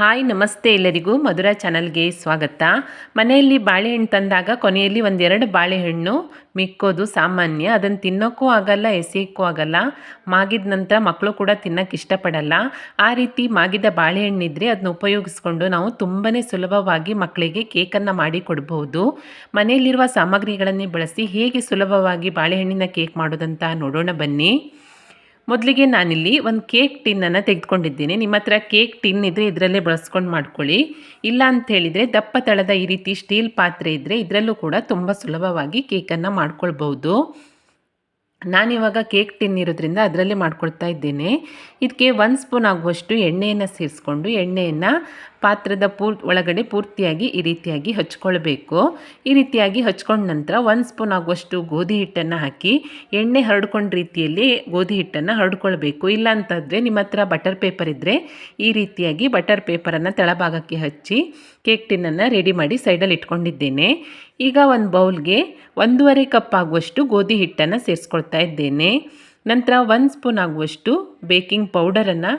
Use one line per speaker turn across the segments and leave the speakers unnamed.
Hi, ನಮಸ್ತೆ ಎಲ್ಲರಿಗೂ. ಮಧುರ ಚಾನಲ್ಗೆ ಸ್ವಾಗತ. ಮನೆಯಲ್ಲಿ ಬಾಳೆಹಣ್ಣು ತಂದಾಗ ಕೊನೆಯಲ್ಲಿ ಒಂದೆರಡು ಬಾಳೆಹಣ್ಣು ಮಿಕ್ಕೋದು ಸಾಮಾನ್ಯ. ಅದನ್ನು ತಿನ್ನೋಕ್ಕೂ ಆಗಲ್ಲ, ಎಸೆಯೋಕ್ಕೂ ಆಗಲ್ಲ. ಮಾಗಿದ ನಂತರ ಮಕ್ಕಳು ಕೂಡ ತಿನ್ನೋಕ್ಕೆ ಇಷ್ಟಪಡಲ್ಲ. ಆ ರೀತಿ ಮಾಗಿದ ಬಾಳೆಹಣ್ಣಿದ್ರೆ ಅದನ್ನ ಉಪಯೋಗಿಸ್ಕೊಂಡು ನಾವು ತುಂಬಾ ಸುಲಭವಾಗಿ ಮಕ್ಕಳಿಗೆ ಕೇಕನ್ನು ಮಾಡಿ ಕೊಡ್ಬೋದು ಮನೆಯಲ್ಲಿರುವ ಸಾಮಗ್ರಿಗಳನ್ನೇ ಬಳಸಿ ಹೇಗೆ ಸುಲಭವಾಗಿ ಬಾಳೆಹಣ್ಣಿನ ಕೇಕ್ ಮಾಡೋದಂತ ನೋಡೋಣ ಬನ್ನಿ. ಮೊದಲಿಗೆ ನಾನಿಲ್ಲಿ ಒಂದು ಕೇಕ್ ಟಿನ್ನನ್ನು ತೆಗೆದುಕೊಂಡಿದ್ದೀನಿ. ನಿಮ್ಮ ಹತ್ರ ಕೇಕ್ ಟಿನ್ ಇದ್ದರೆ ಇದರಲ್ಲೇ ಬಳಸ್ಕೊಂಡು ಮಾಡ್ಕೊಳ್ಳಿ. ಇಲ್ಲ ಅಂತ ಹೇಳಿದರೆ ದಪ್ಪ ತಳದ ಈ ರೀತಿ ಸ್ಟೀಲ್ ಪಾತ್ರೆ ಇದ್ದರೆ ಇದರಲ್ಲೂ ಕೂಡ ತುಂಬ ಸುಲಭವಾಗಿ ಕೇಕನ್ನು ಮಾಡ್ಕೊಳ್ಬೋದು ನಾನಿವಾಗ ಕೇಕ್ ಟಿನ್ ಇರೋದ್ರಿಂದ ಅದರಲ್ಲೇ ಮಾಡ್ಕೊಳ್ತಾ ಇದ್ದೇನೆ. ಇದಕ್ಕೆ ಒಂದು ಸ್ಪೂನ್ ಆಗುವಷ್ಟು ಎಣ್ಣೆಯನ್ನು ಸೇರಿಸ್ಕೊಂಡು ಎಣ್ಣೆಯನ್ನು ಪಾತ್ರದ ಪೂರ್, ಒಳಗಡೆ ಪೂರ್ತಿಯಾಗಿ ಈ ರೀತಿಯಾಗಿ ಹಚ್ಕೊಳ್ಬೇಕು. ಈ ರೀತಿಯಾಗಿ ಹಚ್ಕೊಂಡ ನಂತರ ಒಂದು ಸ್ಪೂನ್ ಆಗುವಷ್ಟು ಗೋಧಿ ಹಿಟ್ಟನ್ನು ಹಾಕಿ ಎಣ್ಣೆ ಹರಡ್ಕೊಂಡ ರೀತಿಯಲ್ಲಿ ಗೋಧಿ ಹಿಟ್ಟನ್ನು ಹರಡ್ಕೊಳ್ಬೇಕು. ಇಲ್ಲ ಅಂತಂದರೆ ನಿಮ್ಮ ಹತ್ರ ಬಟರ್ ಪೇಪರ್ ಇದ್ದರೆ ಈ ರೀತಿಯಾಗಿ ಬಟರ್ ಪೇಪರನ್ನು ತಳಭಾಗಕ್ಕೆ ಹಚ್ಚಿ ಕೇಕ್ ಟಿನ್ನನ್ನು ರೆಡಿ ಮಾಡಿ ಸೈಡಲ್ಲಿ ಇಟ್ಕೊಂಡಿದ್ದೇನೆ. ಈಗ ಒಂದು ಬೌಲ್ಗೆ ಒಂದೂವರೆ ಕಪ್ ಆಗುವಷ್ಟು ಗೋಧಿ ಹಿಟ್ಟನ್ನು ಸೇರಿಸ್ಕೊಳ್ತಾ ಇದ್ದೇನೆ. ನಂತರ ಒಂದು ಸ್ಪೂನ್ ಆಗುವಷ್ಟು ಬೇಕಿಂಗ್ ಪೌಡರನ್ನು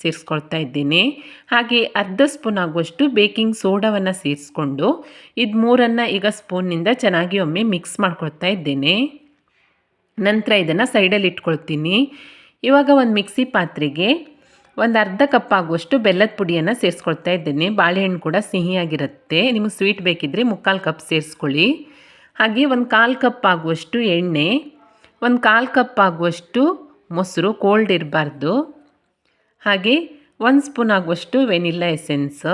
ಸೇರಿಸ್ಕೊಳ್ತಾ ಇದ್ದೇನೆ. ಹಾಗೆ ಅರ್ಧ ಸ್ಪೂನ್ ಆಗುವಷ್ಟು ಬೇಕಿಂಗ್ ಸೋಡಾವನ್ನು ಸೇರಿಸ್ಕೊಂಡು ಇದು ಮೂರನ್ನು ಈಗ ಸ್ಪೂನ್ನಿಂದ ಚೆನ್ನಾಗಿ ಒಮ್ಮೆ ಮಿಕ್ಸ್ ಮಾಡ್ಕೊಳ್ತಾ ಇದ್ದೇನೆ. ನಂತರ ಇದನ್ನು ಸೈಡಲ್ಲಿ ಇಟ್ಕೊಳ್ತೀನಿ. ಇವಾಗ ಒಂದು ಮಿಕ್ಸಿ ಪಾತ್ರೆಗೆ ಒಂದು ಅರ್ಧ ಕಪ್ ಆಗುವಷ್ಟು ಬೆಲ್ಲದ ಪುಡಿಯನ್ನು ಸೇರಿಸ್ಕೊಳ್ತಾ ಇದ್ದೇನೆ. ಬಾಳೆಹಣ್ಣು ಕೂಡ ಸಿಹಿಯಾಗಿರುತ್ತೆ. ನಿಮಗೆ ಸ್ವೀಟ್ ಬೇಕಿದ್ದರೆ ಮುಕ್ಕಾಲು ಕಪ್ ಸೇರಿಸ್ಕೊಳ್ಳಿ. ಹಾಗೆ ಒಂದು ಕಾಲು ಕಪ್ ಆಗುವಷ್ಟು ಎಣ್ಣೆ, ಒಂದು ಕಾಲು ಕಪ್ ಆಗುವಷ್ಟು ಮೊಸರು ಕೋಲ್ಡ್ ಇರಬಾರ್ದು. ಹಾಗೆ ಒಂದು ಸ್ಪೂನ್ ಆಗುವಷ್ಟು ವೆನಿಲ್ಲಾ ಎಸೆನ್ಸ್,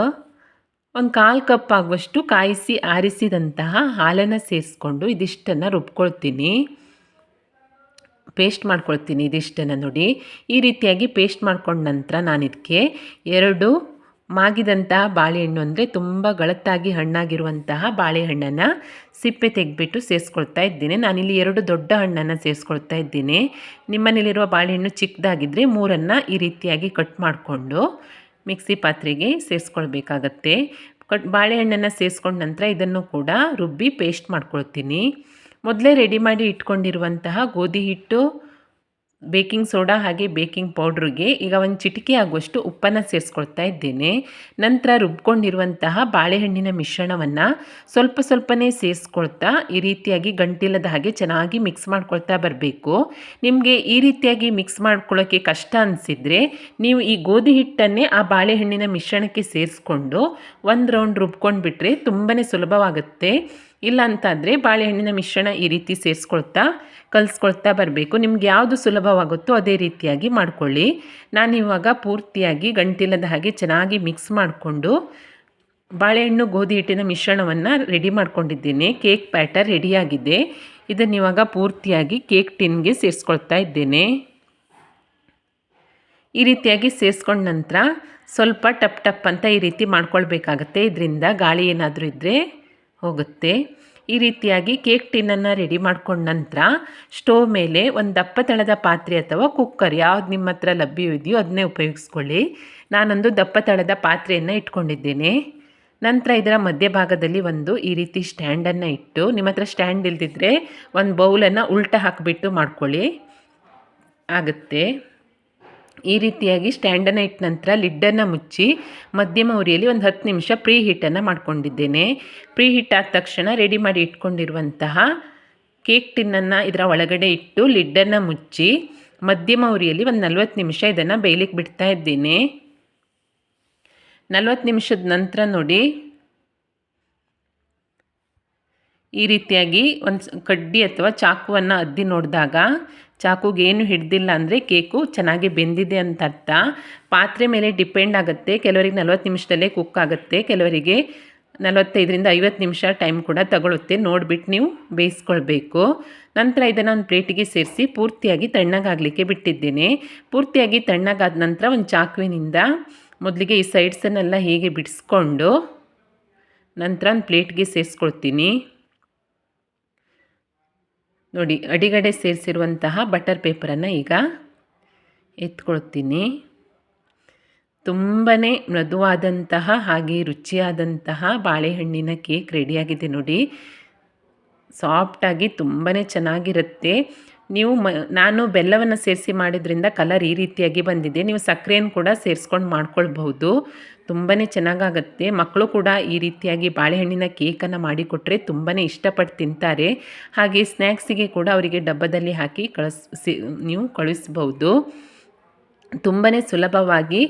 ಒಂದು ಕಾಲು ಕಪ್ ಆಗುವಷ್ಟು ಕಾಯಿಸಿ ಆರಿಸಿದಂತಹ ಹಾಲನ್ನು ಸೇರಿಸ್ಕೊಂಡು ಇದಿಷ್ಟನ್ನು ರುಬ್ಕೊಳ್ತೀನಿ. ಪೇಸ್ಟ್ ಮಾಡ್ಕೊಳ್ತೀನಿ ಇದಿಷ್ಟನ್ನು ನೋಡಿ. ಈ ರೀತಿಯಾಗಿ ಪೇಸ್ಟ್ ಮಾಡ್ಕೊಂಡ ನಂತರ ನಾನು ಇದಕ್ಕೆ ಎರಡು ಮಾಗಿದಂತಹ ಬಾಳೆಹಣ್ಣು ಅಂದರೆ ತುಂಬ ಗಳತ್ತಾಗಿ ಹಣ್ಣಾಗಿರುವಂತಹ ಬಾಳೆಹಣ್ಣನ್ನು ಸಿಪ್ಪೆ ತೆಗೆದ್ಬಿಟ್ಟು ಸೇರಿಸ್ಕೊಳ್ತಾ ಇದ್ದೀನಿ. ನಾನಿಲ್ಲಿ ಎರಡು ದೊಡ್ಡ ಹಣ್ಣನ್ನು ಸೇರಿಸ್ಕೊಳ್ತಾ ಇದ್ದೀನಿ. ನಿಮ್ಮನೇಲಿರುವ ಬಾಳೆಹಣ್ಣು ಚಿಕ್ಕದಾಗಿದ್ದರೆ ಮೂರನ್ನು ಈ ರೀತಿಯಾಗಿ ಕಟ್ ಮಾಡಿಕೊಂಡು ಮಿಕ್ಸಿ ಪಾತ್ರೆಗೆ ಸೇರಿಸ್ಕೊಳ್ಬೇಕಾಗತ್ತೆ ಕಟ್ ಬಾಳೆಹಣ್ಣನ್ನು ಸೇರಿಸ್ಕೊಂಡ ನಂತರ ಇದನ್ನು ಕೂಡ ರುಬ್ಬಿ ಪೇಸ್ಟ್ ಮಾಡ್ಕೊಳ್ತೀನಿ. ಮೊದಲೇ ರೆಡಿ ಮಾಡಿ ಇಟ್ಕೊಂಡಿರುವಂತಹ ಗೋಧಿ ಹಿಟ್ಟು ಬೇಕಿಂಗ್ ಸೋಡಾ ಹಾಗೆ ಬೇಕಿಂಗ್ ಪೌಡ್ರಿಗೆ ಈಗ ಒಂದು ಚಿಟಿಕೆ ಆಗುವಷ್ಟು ಉಪ್ಪನ್ನು ಸೇರಿಸ್ಕೊಳ್ತಾ ಇದ್ದೇನೆ. ನಂತರ ರುಬ್ಕೊಂಡಿರುವಂತಹ ಬಾಳೆಹಣ್ಣಿನ ಮಿಶ್ರಣವನ್ನು ಸ್ವಲ್ಪ ಸ್ವಲ್ಪನೇ ಸೇರಿಸ್ಕೊಳ್ತಾ ಈ ರೀತಿಯಾಗಿ ಗಂಟಿಲ್ಲದ ಹಾಗೆ ಚೆನ್ನಾಗಿ ಮಿಕ್ಸ್ ಮಾಡ್ಕೊಳ್ತಾ ಬರಬೇಕು. ನಿಮಗೆ ಈ ರೀತಿಯಾಗಿ ಮಿಕ್ಸ್ ಮಾಡ್ಕೊಳ್ಳೋಕ್ಕೆ ಕಷ್ಟ ಅನಿಸಿದರೆ ನೀವು ಈ ಗೋಧಿ ಹಿಟ್ಟನ್ನೇ ಆ ಬಾಳೆಹಣ್ಣಿನ ಮಿಶ್ರಣಕ್ಕೆ ಸೇರಿಸ್ಕೊಂಡು ಒಂದು ರೌಂಡ್ ರುಬ್ಕೊಂಡು ಬಿಟ್ಟರೆ ತುಂಬಾ ಸುಲಭವಾಗುತ್ತೆ. ಇಲ್ಲ ಅಂತಂದರೆ ಬಾಳೆಹಣ್ಣಿನ ಮಿಶ್ರಣ ಈ ರೀತಿ ಸೇರಿಸ್ಕೊಳ್ತಾ, ಕಲಿಸ್ಕೊಳ್ತಾ ಬರಬೇಕು. ನಿಮ್ಗೆ ಯಾವುದು ಸುಲಭವಾಗುತ್ತೋ ಅದೇ ರೀತಿಯಾಗಿ ಮಾಡಿಕೊಳ್ಳಿ. ನಾನಿವಾಗ ಪೂರ್ತಿಯಾಗಿ ಗಂಟಿಲ್ಲದ ಹಾಗೆ ಚೆನ್ನಾಗಿ ಮಿಕ್ಸ್ ಮಾಡಿಕೊಂಡು ಬಾಳೆಹಣ್ಣು ಗೋಧಿ ಹಿಟ್ಟಿನ ಮಿಶ್ರಣವನ್ನು ರೆಡಿ ಮಾಡ್ಕೊಂಡಿದ್ದೇನೆ. ಕೇಕ್ ಪ್ಯಾಟರ್ ರೆಡಿಯಾಗಿದೆ. ಇದನ್ನು ಇವಾಗ ಪೂರ್ತಿಯಾಗಿ ಕೇಕ್ ಟಿನ್ಗೆ ಸೇರಿಸ್ಕೊಳ್ತಾ ಇದ್ದೇನೆ. ಈ ರೀತಿಯಾಗಿ ಸೇರಿಸ್ಕೊಂಡ ನಂತರ ಸ್ವಲ್ಪ ಟಪ್ ಟಪ್ ಅಂತ ಈ ರೀತಿ ಮಾಡ್ಕೊಳ್ಬೇಕಾಗತ್ತೆ. ಇದರಿಂದ ಗಾಳಿ ಏನಾದರೂ ಇದ್ದರೆ ಹೋಗುತ್ತೆ. ಈ ರೀತಿಯಾಗಿ ಕೇಕ್ ಟಿನ್ನನ್ನು ರೆಡಿ ಮಾಡ್ಕೊಂಡ ನಂತರ ಸ್ಟೋವ್ ಮೇಲೆ ಒಂದು ದಪ್ಪ ತಳದ ಪಾತ್ರೆ ಅಥವಾ ಕುಕ್ಕರ್ ಯಾವ್ದು ನಿಮ್ಮ ಹತ್ರ ಲಭ್ಯವಿದೆಯೋ ಅದನ್ನೇ ಉಪಯೋಗಿಸ್ಕೊಳ್ಳಿ. ನಾನೊಂದು ದಪ್ಪ ತಳದ ಪಾತ್ರೆಯನ್ನು ಇಟ್ಕೊಂಡಿದ್ದೇನೆ. ನಂತರ ಇದರ ಮಧ್ಯಭಾಗದಲ್ಲಿ ಒಂದು ಈ ರೀತಿ ಸ್ಟ್ಯಾಂಡನ್ನು ಇಟ್ಟು ನಿಮ್ಮ ಹತ್ರ ಸ್ಟ್ಯಾಂಡ್ ಇಲ್ದಿದ್ರೆ ಒಂದು ಬೌಲನ್ನು ಉಲ್ಟ ಹಾಕಿಬಿಟ್ಟು ಮಾಡ್ಕೊಳ್ಳಿ. ಆಗುತ್ತೆ. ಈ ರೀತಿಯಾಗಿ ಸ್ಟ್ಯಾಂಡನ್ನು ಇಟ್ಟ ನಂತರ ಲಿಡ್ಡನ್ನು ಮುಚ್ಚಿ ಮಧ್ಯಮ ಉರಿಯಲ್ಲಿ ಒಂದು ಹತ್ತು ನಿಮಿಷ ಪ್ರೀ ಹೀಟನ್ನು ಮಾಡ್ಕೊಂಡಿದ್ದೇನೆ. ಪ್ರೀ ಹೀಟ್ ಆದ ತಕ್ಷಣ ರೆಡಿ ಮಾಡಿ ಇಟ್ಕೊಂಡಿರುವಂತಹ ಕೇಕ್ ಟಿನ್ನನ್ನು ಇದರ ಒಳಗಡೆ ಇಟ್ಟು ಲಿಡ್ಡನ್ನು ಮುಚ್ಚಿ ಮಧ್ಯಮ ಉರಿಯಲ್ಲಿ ಒಂದು ನಲ್ವತ್ತು ನಿಮಿಷ ಇದನ್ನು ಬೇಯಲಿಕ್ಕೆ ಬಿಡ್ತಾ ಇದ್ದೀನಿ. ನಲ್ವತ್ತು ನಿಮಿಷದ ನಂತರ ನೋಡಿ ಈ ರೀತಿಯಾಗಿ ಒಂದು ಕಡ್ಡಿ ಅಥವಾ ಚಾಕುವನ್ನು ಅದ್ದಿ ನೋಡಿದಾಗ ಚಾಕುಗೆ ಏನು ಹಿಡ್ದಿಲ್ಲ ಅಂದರೆ ಕೇಕು ಚೆನ್ನಾಗಿ ಬೆಂದಿದೆ ಅಂತ ಅರ್ಥ. ಪಾತ್ರೆ ಮೇಲೆ ಡಿಪೆಂಡ್ ಆಗುತ್ತೆ. ಕೆಲವರಿಗೆ ನಲ್ವತ್ತು ನಿಮಿಷದಲ್ಲೇ ಕುಕ್ ಆಗುತ್ತೆ. ಕೆಲವರಿಗೆ ನಲವತ್ತೈದರಿಂದ ಐವತ್ತು ನಿಮಿಷ ಟೈಮ್ ಕೂಡ ತಗೊಳುತ್ತೆ. ನೋಡಿಬಿಟ್ಟು ನೀವು ಬೇಯಿಸ್ಕೊಳ್ಬೇಕು. ನಂತರ ಇದನ್ನು ಒಂದು ಪ್ಲೇಟಿಗೆ ಸೇರಿಸಿ ಪೂರ್ತಿಯಾಗಿ ತಣ್ಣಗಾಗಲಿಕ್ಕೆ ಬಿಟ್ಟಿದ್ದೇನೆ. ಪೂರ್ತಿಯಾಗಿ ತಣ್ಣಗಾದ ನಂತರ ಒಂದು ಚಾಕುವಿನಿಂದ ಮೊದಲಿಗೆ ಈ ಸೈಡ್ಸನ್ನೆಲ್ಲ ಹೀಗೆ ಬಿಡಿಸ್ಕೊಂಡು ನಂತರ ಒಂದು ಪ್ಲೇಟ್ಗೆ ಸೇರಿಸ್ಕೊಳ್ತೀನಿ. ನೋಡಿ, ಅಡಿಗಡೆ ಸೇರಿಸಿರುವಂತಹ ಬಟರ್ ಪೇಪರನ್ನು ಈಗ ಎತ್ಕೊಳ್ತೀನಿ. ತುಂಬಾ ಮೃದುವಾದಂತಹ ಹಾಗೆ ರುಚಿಯಾದಂತಹ ಬಾಳೆಹಣ್ಣಿನ ಕೇಕ್ ರೆಡಿಯಾಗಿದೆ ನೋಡಿ. ಸಾಫ್ಟಾಗಿ ತುಂಬಾ ಚೆನ್ನಾಗಿರುತ್ತೆ. ನೀವು ಮ, ನಾನು ಬೆಲ್ಲವನ್ನು ಸೇರಿಸಿ ಮಾಡಿದ್ರಿಂದ ಕಲರ್ ಈ ರೀತಿಯಾಗಿ ಬಂದಿದೆ. ನೀವು ಸಕ್ಕರೆಯನ್ನು ಕೂಡ ಸೇರಿಸ್ಕೊಂಡು ಮಾಡ್ಕೊಳ್ಬಹುದು. ತುಂಬಾ ಚೆನ್ನಾಗಾಗತ್ತೆ. ಮಕ್ಕಳು ಕೂಡ ಈ ರೀತಿಯಾಗಿ ಬಾಳೆಹಣ್ಣಿನ ಕೇಕನ್ನು ಮಾಡಿಕೊಟ್ರೆ ತುಂಬಾ ಇಷ್ಟಪಟ್ಟು ತಿಂತಾರೆ. ಹಾಗೆ ಸ್ನ್ಯಾಕ್ಸಿಗೆ ಕೂಡ ಅವರಿಗೆ ಡಬ್ಬದಲ್ಲಿ ಹಾಕಿ ಕಳಿಸಿ, ನೀವು ಕಳಿಸ್ಬೋದು. ತುಂಬಾ ಸುಲಭವಾಗಿ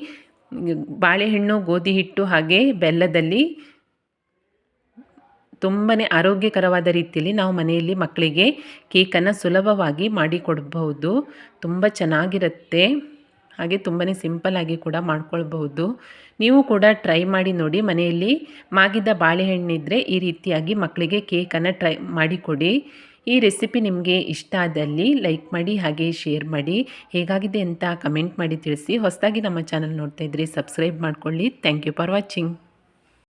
ಬಾಳೆಹಣ್ಣು, ಗೋಧಿ ಹಿಟ್ಟು ಹಾಗೆ ಬೆಲ್ಲದಲ್ಲಿ ತುಂಬಾ ಆರೋಗ್ಯಕರವಾದ ರೀತಿಯಲ್ಲಿ ನಾವು ಮನೆಯಲ್ಲಿ ಮಕ್ಕಳಿಗೆ ಕೇಕನ್ನು ಸುಲಭವಾಗಿ ಮಾಡಿಕೊಡ್ಬಹುದು. ತುಂಬ ಚೆನ್ನಾಗಿರುತ್ತೆ. ಹಾಗೆ ತುಂಬಾ ಸಿಂಪಲ್ಲಾಗಿ ಕೂಡ ಮಾಡ್ಕೊಳ್ಬಹುದು. ನೀವು ಕೂಡ ಟ್ರೈ ಮಾಡಿ ನೋಡಿ. ಮನೆಯಲ್ಲಿ ಮಾಗಿದ ಬಾಳೆಹಣ್ಣಿದ್ರೆ ಈ ರೀತಿಯಾಗಿ ಮಕ್ಕಳಿಗೆ ಕೇಕನ್ನು ಟ್ರೈ ಮಾಡಿಕೊಡಿ ಈ ರೆಸಿಪಿ ನಿಮಗೆ ಇಷ್ಟ ಆದಲ್ಲಿ ಲೈಕ್ ಮಾಡಿ, ಹಾಗೆ ಶೇರ್ ಮಾಡಿ. ಹೇಗಾಗಿದೆ ಅಂತ ಕಮೆಂಟ್ ಮಾಡಿ ತಿಳಿಸಿ. ಹೊಸದಾಗಿ ನಮ್ಮ ಚಾನಲ್ ನೋಡ್ತಾ ಇದ್ರೆ ಸಬ್ಸ್ಕ್ರೈಬ್ ಮಾಡ್ಕೊಳ್ಳಿ. Thank you for watching.